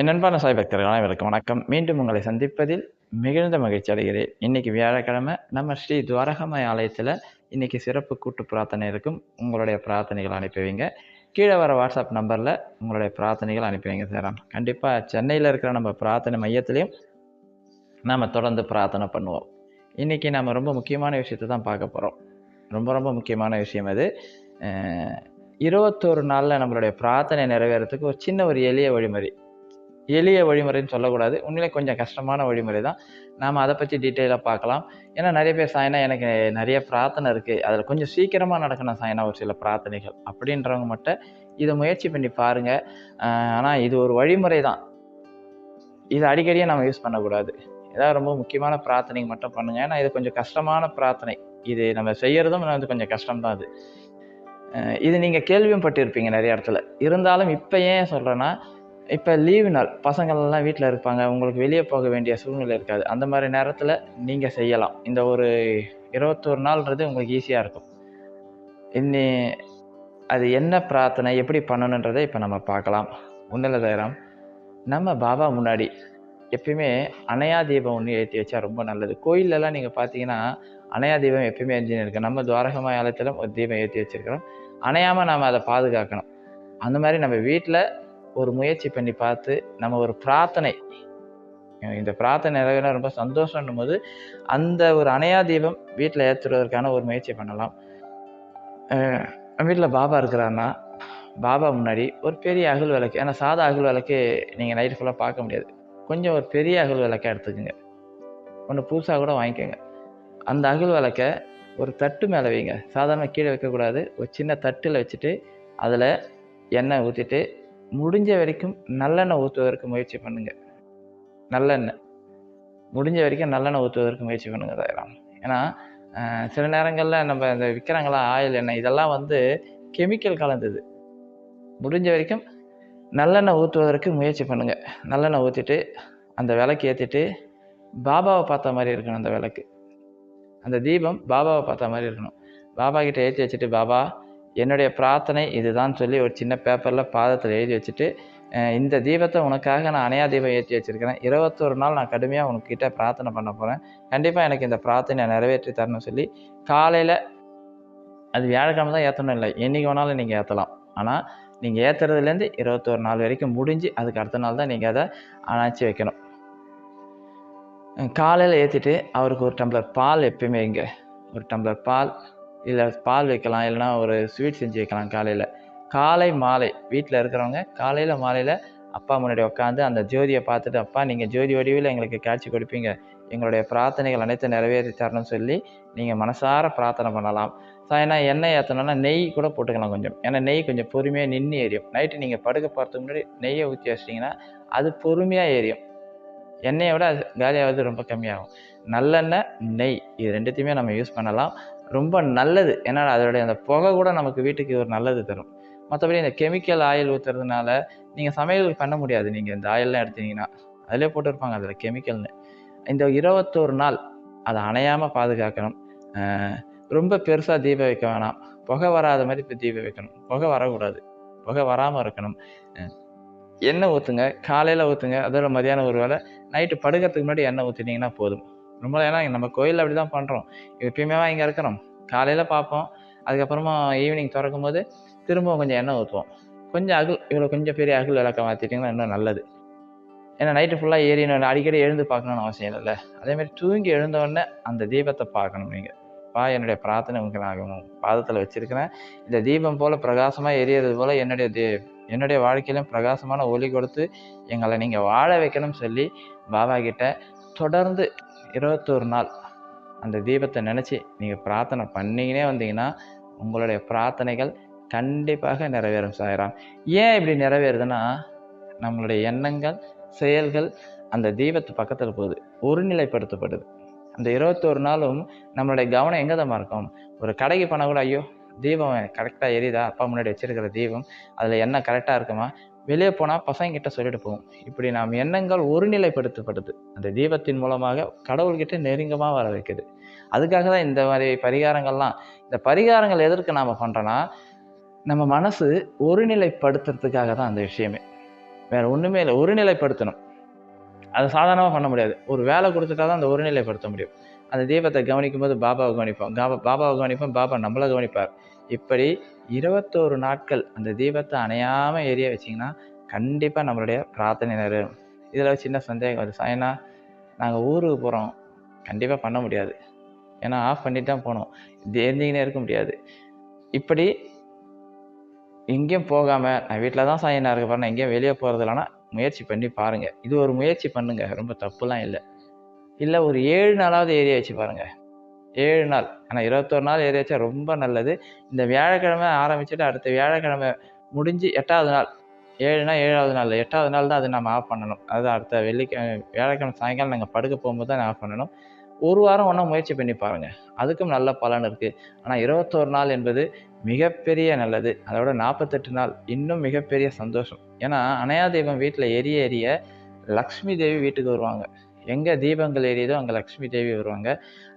என் அன்பான சாய் பக்தர்கள் அனைவருக்கும் வணக்கம். மீண்டும் உங்களை சந்திப்பதில் மிகுந்த மகிழ்ச்சி அடைகிறேன். இன்னைக்கு வியாழக்கிழமை நம்ம ஸ்ரீ துவாரகமாய் ஆலயத்தில் இன்னைக்கு சிறப்பு கூட்டு பிரார்த்தனை இருக்கும். உங்களுடைய பிரார்த்தனைகள் அனுப்பி வைங்க. கீழே வர வாட்ஸ்அப் நம்பரில் உங்களுடைய பிரார்த்தனைகள் அனுப்பி வைங்க சேரம் கண்டிப்பாக சென்னையில் இருக்கிற நம்ம பிரார்த்தனை மையத்திலையும் நாம் தொடர்ந்து பிரார்த்தனை பண்ணுவோம். இன்றைக்கி நம்ம ரொம்ப முக்கியமான விஷயத்தை தான் பார்க்க போகிறோம் ரொம்ப ரொம்ப முக்கியமான விஷயம் அது. இருபத்தோரு நாளில் நம்மளுடைய பிரார்த்தனை நிறைவேறதுக்கு ஒரு சின்ன ஒரு எளிய வழிமுறை. எளிய வழிமுறைன்னு சொல்லக்கூடாது. உண்மையிலே கொஞ்சம் கஷ்டமான வழிமுறை தான் நாம் அதை பற்றி டீட்டெயிலாக பார்க்கலாம். ஏன்னா நிறைய பேர் சாயனா எனக்கு நிறைய பிரார்த்தனை இருக்குது அதில் கொஞ்சம் சீக்கிரமாக நடக்கணும் சாயனா ஒரு சில பிரார்த்தனைகள். அப்படின்றவங்க மட்டும் இதை முயற்சி பண்ணி பாருங்கள் ஆனால் இது ஒரு வழிமுறை தான் இது அடிக்கடியே நம்ம யூஸ் பண்ணக்கூடாது. ஏதாவது ரொம்ப முக்கியமான பிரார்த்தனைக்கு மட்டும் பண்ணுங்கள் ஏன்னா இது கொஞ்சம் கஷ்டமான பிரார்த்தனை. இது நம்ம செய்கிறதும் வந்து கொஞ்சம் கஷ்டம்தான் அது. இது நீங்கள் கேள்வியும் பட்டிருப்பீங்க நிறைய இடத்துல. இருந்தாலும் இப்போ ஏன் சொல்கிறேன்னா இப்போ லீவு நாள் பசங்கள்லாம் வீட்டில் இருப்பாங்க. உங்களுக்கு வெளியே போக வேண்டிய சூழ்நிலை இருக்காது. அந்த மாதிரி நேரத்தில் நீங்கள் செய்யலாம். இந்த ஒரு இருபத்தோரு நாள்ன்றது உங்களுக்கு ஈஸியாக இருக்கும். இன்னி அது என்ன பிரார்த்தனை எப்படி பண்ணணுன்றதை இப்போ நம்ம பார்க்கலாம். ஒன்றில் தயாரம். நம்ம பாபா முன்னாடி எப்பயுமே அணையா தீபம் ஒன்று ஏற்றி வச்சா ரொம்ப நல்லது. கோயிலெல்லாம் நீங்கள் பார்த்தீங்கன்னா அணையா தீபம் எப்பயுமே எரிஞ்சுன்னு இருக்கு நம்ம துவாரகமாய் ஒரு தீபம் ஏற்றி வச்சிருக்கிறோம். அணையாமல் நாம் அதை பாதுகாக்கணும். அந்த மாதிரி நம்ம வீட்டில் ஒரு முயற்சி பண்ணி பார்த்து நம்ம ஒரு பிரார்த்தனை. இந்த பிரார்த்தனை நிறைவேற ரொம்ப சந்தோஷம்னும் போது அந்த ஒரு அணையா தீபம் வீட்டில் ஏற்றுவதற்கான ஒரு முயற்சி பண்ணலாம். வீட்டில் பாபா இருக்கிறாருன்னா பாபா முன்னாடி ஒரு பெரிய அகல் விளக்கு ஏன்னா சாதா அகல் விளக்கு நீங்கள் நைட்டு ஃபுல்லாக பார்க்க முடியாது. கொஞ்சம் ஒரு பெரிய அகல் விளக்கை எடுத்துக்கோங்க. ஒன்று புதுசாக கூட வாங்கிக்கோங்க. அந்த அகல் விளக்கை ஒரு தட்டு மேலே வைங்க. சாதாரணமாக கீழே வைக்கக்கூடாது. ஒரு சின்ன தட்டில் வச்சுட்டு அதில் எண்ணெய் ஊற்றிட்டு முடிஞ்ச வரைக்கும் நல்லெண்ணெய் ஊற்றுவதற்கு முயற்சி பண்ணுங்க. நல்லெண்ணெய். முடிஞ்ச வரைக்கும் நல்லெண்ணெய் ஊற்றுவதற்கு முயற்சி பண்ணுங்க தயாராம். ஏன்னா சில நேரங்களில் நம்ம இந்த விற்கிறாங்களா ஆயில் எண்ணெய் இதெல்லாம் வந்து கெமிக்கல் கலந்தது. முடிஞ்ச வரைக்கும் நல்லெண்ணெய் ஊற்றுவதற்கு முயற்சி பண்ணுங்க. நல்லெண்ணெய் ஊற்றிட்டு அந்த விளக்கு ஏற்றிட்டு பாபாவை பார்த்த மாதிரி இருக்கணும் அந்த விளக்கு. அந்த தீபம் பாபாவை பார்த்த மாதிரி இருக்கணும். பாபா கிட்ட ஏற்றி வச்சுட்டு பாபா என்னுடைய பிரார்த்தனை இதுதான் சொல்லி ஒரு சின்ன பேப்பரில் பாதத்தில் எழுதி வச்சுட்டு இந்த தீபத்தை உனக்காக நான் அணையா தீபம் ஏற்றி வச்சிருக்கிறேன். இருபத்தொரு நாள் நான் கடுமையாக உனக்கிட்ட பிரார்த்தனை பண்ண போகிறேன் கண்டிப்பாக எனக்கு இந்த பிரார்த்தனையை நிறைவேற்றி தரணும்னு சொல்லி காலையில் அது வியாழக்கிழமை தான் ஏற்றணும் இல்லை என்றைக்கு வேணாலும் நீங்கள் ஏற்றலாம் ஆனால் நீங்கள் ஏற்றுறதுலேருந்து இருபத்தொரு நாள் வரைக்கும் முடிஞ்சு அதுக்கு அடுத்த நாள் தான் நீங்கள் அதை அணைச்சி வைக்கணும். காலையில் ஏற்றிட்டு அவருக்கு ஒரு டம்ளர் பால் எப்பயுமே இங்கே. ஒரு டம்ளர் பால் இல்லை பால் வைக்கலாம் இல்லைன்னா ஒரு ஸ்வீட் செஞ்சு வைக்கலாம் காலையில். காலை மாலை வீட்டில் இருக்கிறவங்க காலையில் மாலையில் அப்பா முன்னாடி உட்காந்து அந்த ஜோதியை பார்த்துட்டு அப்பா நீங்கள் ஜோதி வடிவில் எங்களுக்கு காட்சி கொடுப்பீங்க. எங்களுடைய பிரார்த்தனைகள் அனைத்தும் நிறைவேற்றி தரணும்னு சொல்லி நீங்கள் மனசார பிரார்த்தனை பண்ணலாம். ஏன்னா எண்ணெய் ஏற்றணும்னா நெய் கூட போட்டுக்கலாம் கொஞ்சம். ஏன்னா நெய் கொஞ்சம் பொறுமையாக நின்று எரியும். நைட்டு நீங்கள் படுக்க போகிறதுக்கு முன்னாடி நெய்யை ஊற்றி வச்சிட்டிங்கன்னா அது பொறுமையாக எரியும். எண்ணெயை விட அது காலியாவது ரொம்ப கம்மியாகும். நல்லெண்ணெய் நெய் இது ரெண்டுத்தையுமே நம்ம யூஸ் பண்ணலாம். ரொம்ப நல்லது. ஏன்னா அதோடைய அந்த புகை கூட நமக்கு வீட்டுக்கு ஒரு நல்லது தரும். மற்றபடி இந்த கெமிக்கல் ஆயில் ஊற்றுறதுனால நீங்கள் சமையல் பண்ண முடியாது. நீங்கள் இந்த ஆயிலெலாம் எடுத்தீங்கன்னா அதிலே போட்டிருப்பாங்க அதில் கெமிக்கல்னு. இந்த இருபத்தோரு நாள் அதை அணையாமல் பாதுகாக்கணும். ரொம்ப பெருசாக தீபம் வைக்க வேணாம். புகை வராத மாதிரி இப்போ தீபம் வைக்கணும். புகை வரக்கூடாது. புகை வராமல் இருக்கணும். எண்ணெய் ஊற்றுங்க காலையில் ஊற்றுங்க அதோட மதியானம் ஒரு வேளை. நைட்டு படுக்கிறதுக்கு முன்னாடி எண்ணெய் ஊற்றினீங்கன்னா போதும். ரொம்ப ஏன்னா நம்ம கோயிலில் அப்படி தான் பண்ணுறோம் எப்பயுமே இங்கே இருக்கிறோம் காலையில் பார்ப்போம். அதுக்கப்புறமா ஈவினிங் திறக்கும் போது திரும்பவும் கொஞ்சம் எண்ணெய் ஊற்றுவோம். கொஞ்சம் அகல் இவ்வளோ கொஞ்சம் பெரிய அகல் விளக்க மாற்றிட்டிங்கன்னா இன்னும் நல்லது. ஏன்னா நைட்டு ஃபுல்லாக ஏறினு அடிக்கடி எழுந்து பார்க்கணும்னு அவசியம் இல்லைல்ல. அதேமாதிரி தூங்கி எழுந்தவுடனே அந்த தீபத்தை பார்க்கணும் நீங்கள் பா என்னுடைய பிரார்த்தனை உங்களுக்கு நான் பாதத்தில் வச்சுருக்கிறேன். இந்த தீபம் போல் பிரகாசமாக எரியறது போல் என்னுடைய தீ என்னுடைய வாழ்க்கையிலும் பிரகாசமான ஒளி கொடுத்து எங்களை நீங்கள் வாழ வைக்கணும்னு சொல்லி பாபா கிட்ட தொடர்ந்து இருபத்தொரு நாள் அந்த தீபத்தை நினச்சி நீங்கள் பிரார்த்தனை பண்ணீங்கன்னே வந்தீங்கன்னா உங்களுடைய பிரார்த்தனைகள் கண்டிப்பாக நிறைவேறும் சாயிராம். ஏன் இப்படி நிறைவேறுதுன்னா நம்மளுடைய எண்ணங்கள் செயல்கள் அந்த தீபத்து பக்கத்தில் போகுது ஒருநிலைப்படுத்தப்படுது. அந்த இருபத்தோரு நாளும் நம்மளுடைய கவனம் எங்கே தான் இருக்கும்? ஒரு கடைக்கு போனால் கூட ஐயோ தீபம் கரெக்டாக எரியுதா? அப்பா முன்னாடி வச்சிருக்கிற தீபம் அதில் எண்ணெய் கரெக்டாக இருக்குமா? வெளியே போனால் பசங்கிட்ட சொல்லிட்டு போவோம். இப்படி நாம் எண்ணங்கள் ஒருநிலைப்படுத்தப்படுது. அந்த தீபத்தின் மூலமாக கடவுள்கிட்ட நெருங்கமாக வர வைக்குது. அதுக்காக தான் இந்த மாதிரி பரிகாரங்கள்லாம் இந்த பரிகாரங்கள் எதற்கு நாம் பண்ணுறோன்னா நம்ம மனசு ஒருநிலைப்படுத்துறதுக்காக தான் அந்த விஷயமே. வேறு ஒன்றுமே இல்லை ஒருநிலைப்படுத்தணும். அது சாதாரணமாக பண்ண முடியாது. ஒரு வேலை கொடுத்துட்டா தான் அந்த ஒருநிலைப்படுத்த முடியும். அந்த தீபத்தை கவனிக்கும் போது பாபாவை கவனிப்போம். பாபா பாபாவை கவனிப்போம் பாபா நம்மளை கவனிப்பார். இப்படி இருபத்தோரு நாட்கள் அந்த தீபத்தை அணையாமல் எரிய வச்சிங்கன்னா கண்டிப்பாக நம்மளுடைய பிரார்த்தனை நிறைவேறும். இதில் சின்ன சந்தேகம் வருது. சாயனா நாங்கள் ஊருக்கு போகிறோம் கண்டிப்பாக பண்ண முடியாது. ஏன்னா ஆஃப் பண்ணிட்டு தான் போனோம் இது இருக்க முடியாது. இப்படி எங்கேயும் போகாமல் நான் வீட்டில் தான் சாயனா இருக்க போகிறேன் எங்கேயும் வெளியே போகிறது இல்லைன்னா முயற்சி பண்ணி பாருங்கள் இது ஒரு முயற்சி பண்ணுங்கள் ரொம்ப தப்புலாம் இல்லை. இல்லை ஒரு ஏழு நாளாவது ஏரியா வச்சு பாருங்கள் ஏழு நாள். ஆனால் இருபத்தொரு நாள் ஏரியா ரொம்ப நல்லது. இந்த வியாழக்கிழமை ஆரம்பிச்சுட்டு அடுத்த வியாழக்கிழமை முடிஞ்சு எட்டாவது நாள். ஏழுனா ஏழாவது நாள். எட்டாவது நாள் தான் அது நம்ம ஆஃப் பண்ணணும். அது அடுத்த வெள்ளிக்கிழமை வியாழக்கிழமை சாயங்காலம் நாங்கள் படுக்க போகும்போது தான் ஆஃப் பண்ணணும். ஒரு வாரம் ஒன்றா முயற்சி பண்ணி பாருங்கள் அதுக்கும் நல்ல பலன் இருக்குது ஆனால் இருபத்தோரு நாள் என்பது மிகப்பெரிய நல்லது. அதோட நாற்பத்தெட்டு நாள் இன்னும் மிகப்பெரிய சந்தோஷம். ஏன்னா அணையா தெய்வம் வீட்டில் எரிய எரிய லக்ஷ்மி தேவி வீட்டுக்கு வருவாங்க. எங்கே தீபங்கள் எரியுதோ அங்கே லக்ஷ்மி தேவி வருவாங்க.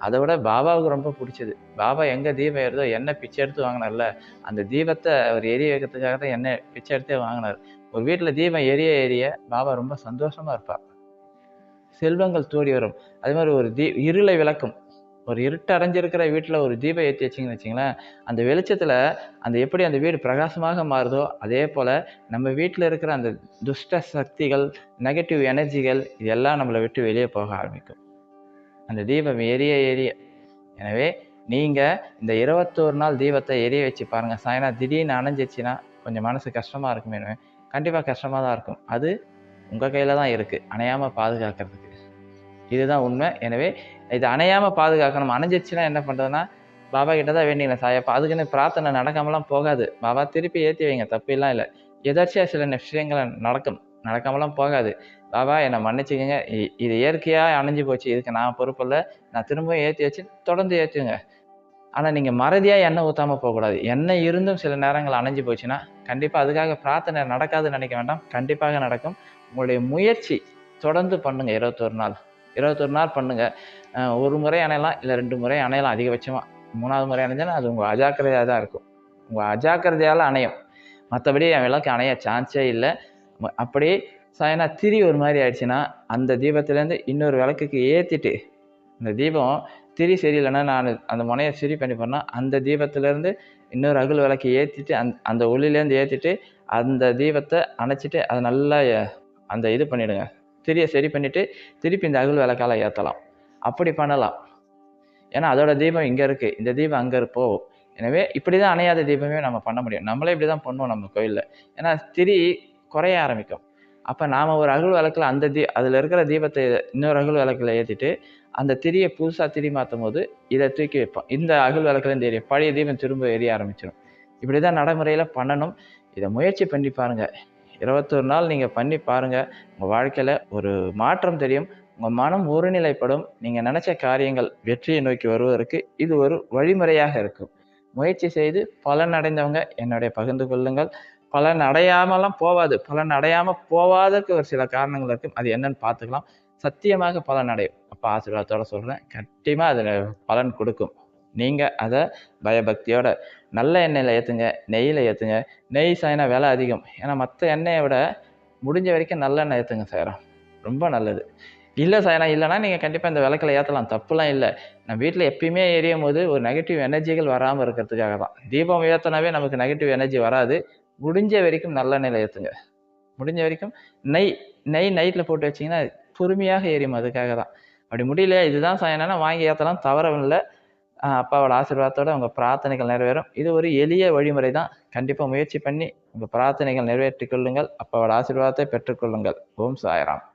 அதை விட பாபாவுக்கு ரொம்ப பிடிச்சது. பாபா எங்கே தீபம் ஏறுதோ என்ன பிச்சை எடுத்து வாங்கினார்ல. அந்த தீபத்தை அவர் எரிய வைக்கிறதுக்காக தான் என்ன பிச்சை எடுத்தே வாங்கினார். ஒரு வீட்டில் தீபம் எரிய எரிய பாபா ரொம்ப சந்தோஷமாக இருப்பார். செல்வங்கள் தோடி வரும். அதே மாதிரி ஒரு தீ இருளை விளக்கும். ஒரு இருட்டு அடைஞ்சிருக்கிற வீட்டில் ஒரு தீபம் ஏற்றி வச்சிங்கன்னு வச்சிங்களேன் அந்த வெளிச்சத்தில் அந்த எப்படி அந்த வீடு பிரகாசமாக மாறுதோ அதே போல் நம்ம வீட்டில் இருக்கிற அந்த துஷ்ட சக்திகள் நெகட்டிவ் எனர்ஜிகள் இதெல்லாம் நம்மளை விட்டு வெளியே போக ஆரம்பிக்கும். அந்த தீபம் எரிய எரிய எனவே நீங்கள் இந்த இருபத்தோரு நாள் தீபத்தை எரிய வச்சு பாருங்கள் சாயனா திடீர்னு அணைஞ்சிச்சின்னா கொஞ்சம் மனசு கஷ்டமாக இருக்குமே கண்டிப்பாக கஷ்டமாக தான் இருக்கும். அது உங்கள் கையில் தான் இருக்குது அணையாமல் பாதுகாக்கிறதுக்கு. இதுதான் உண்மை. எனவே இது அணையாமல் பாதுகாக்கணும். அணைஞ்சிச்சுன்னா என்ன பண்ணுறதுன்னா பாபா கிட்ட தான் வேண்டிங்களேன் சாயப்பா அதுக்குன்னு பிரார்த்தனை நடக்காமலாம் போகாது. பாபா திருப்பி ஏற்றி வைங்க. தப்பில்லாம் இல்லை. எதாச்சியாக சில விஷயங்கள் நடக்கும். நடக்காமலாம் போகாது. பாபா என்னை மன்னிச்சுக்கோங்க. இ- இது இயற்கையாக அணைஞ்சு போச்சு. இதுக்கு நான் பொறுப்பில்ல நான் திரும்பவும் ஏற்றி வச்சு தொடர்ந்து ஏற்றுங்க ஆனால் நீங்கள் மறதியாக எண்ணெய் ஊற்றாமல் போகக்கூடாது. எண்ணெய் இருந்தும் சில நேரங்கள் அணைஞ்சு போச்சுன்னா கண்டிப்பாக அதுக்காக பிரார்த்தனை நடக்காதுன்னு நினைக்க வேண்டாம். கண்டிப்பாக நடக்கும். உங்களுடைய முயற்சி தொடர்ந்து பண்ணுங்கள் இருபத்தொரு நாள். இருபத்தொரு நாள் பண்ணுங்கள் ஒரு முறை அணையலாம் இல்லை ரெண்டு முறை அணையலாம் அதிகபட்சமாக மூணாவது முறை அணைஞ்சாலும் அது உங்கள் அஜாக்கிரதையாக தான் இருக்கும். உங்கள் அஜாக்கிரதையால் அணையும். மற்றபடி என் விளக்கு அணைய சான்ஸே இல்லை. அப்படி அப்படியே சாயனா திரி ஒரு மாதிரி ஆயிடுச்சுன்னா அந்த தீபத்துலேருந்து இன்னொரு விளக்குக்கு ஏற்றிட்டு இந்த தீபம் திரி சரியில்லைன்னா நான் அந்த முனையை சரி பண்ணி பண்ணால் அந்த தீபத்துலேருந்து இன்னொரு அகல் விளக்கு ஏற்றிட்டு அந் அந்த ஒளிலேருந்து ஏற்றிட்டு அந்த தீபத்தை அணைச்சிட்டு அதை நல்லா அந்த இது பண்ணிவிடுங்க திரியை சரி பண்ணிவிட்டு திருப்பி இந்த அகல் விளக்கால ஏற்றலாம் அப்படி பண்ணலாம். ஏன்னா அதோட தீபம் இங்கே இருக்குது இந்த தீபம் அங்கே இருப்போ. எனவே இப்படி தான் அணையாத தீபமே நம்ம பண்ண முடியும். நம்மளே இப்படி தான் பண்ணுவோம் நம்ம கோயிலில். ஏன்னா திரி குறைய ஆரம்பிக்கும். அப்போ நாம் ஒரு அகல் விளக்கில் அந்த தீ அதில் இருக்கிற தீபத்தை இன்னொரு அகல் விளக்கில் ஏற்றிட்டு அந்த திரியை புதுசாக திரி மாற்றும் போது இதை தூக்கி வைப்போம். இந்த அகல் விளக்குலேருந்து எரியும் பழைய தீபம் திரும்ப எரிய ஆரம்பிச்சிடும் இப்படி தான் நடைமுறையில் பண்ணணும். இதை முயற்சி பண்ணி பாருங்கள் இருபத்தொரு நாள் நீங்கள் பண்ணி பாருங்கள் உங்கள் வாழ்க்கையில் ஒரு மாற்றம் தெரியும். உங்கள் மனம் ஒருநிலைப்படும். நீங்கள் நினச்ச காரியங்கள் வெற்றியை நோக்கி வருவதற்கு இது ஒரு வழிமுறையாக இருக்கும். முயற்சி செய்து பலன் அடைந்தவங்க என்னுடைய பகிர்ந்து கொள்ளுங்கள். பலன் அடையாமலாம் போவாது. பலன் அடையாமல் போவாததுக்கு ஒரு சில காரணங்கள் இருக்கும். அது என்னன்னு பார்த்துக்கலாம். சத்தியமாக பலன் அடையும். அப்போ ஆசீர்வாதத்தோட சொல்கிறேன் கண்டிப்பாக அதில் பலன் கொடுக்கும். நீங்கள் அதை பயபக்தியோட நல்ல எண்ணெயில் ஏற்றுங்க நெய்யில் ஏற்றுங்க நெய் சாயினா விலை அதிகம். ஏன்னா மற்ற எண்ணெயை விட முடிஞ்ச வரைக்கும் நல்லெண்ணெய் ஏற்றுங்க சாயரம். ரொம்ப நல்லது. இல்லை சாயனா இல்லைனா நீங்கள் கண்டிப்பாக இந்த விளக்கில் ஏற்றலாம் தப்புலாம் இல்லை. நம்ம வீட்டில் எப்பயுமே எரியும் போது ஒரு நெகட்டிவ் எனர்ஜிகள் வராமல் இருக்கிறதுக்காக தான். தீபம் ஏற்றினாவே நமக்கு நெகட்டிவ் எனர்ஜி வராது. முடிஞ்ச வரைக்கும் நல்லெண்ணெயில் ஏற்றுங்க முடிஞ்ச வரைக்கும் நெய் நெய் நைட்டில் போட்டு வச்சிங்கன்னா பொறுமையாக எரியும். அதுக்காக தான். அப்படி முடியல இதுதான் சாயனா வாங்கி ஏற்றலாம் தவறவில்லை. அப்பாவோட ஆசீர்வாதத்தோடு உங்கள் பிரார்த்தனைகள் நிறைவேறும். இது ஒரு எளிய வழிமுறை தான். கண்டிப்பாக முயற்சி பண்ணி உங்கள் பிரார்த்தனைகள் நிறைவேற்றிக் கொள்ளுங்கள். அப்பாவோட ஆசீர்வாதத்தை பெற்றுக்கொள்ளுங்கள் ஓம் சாய்ராம்.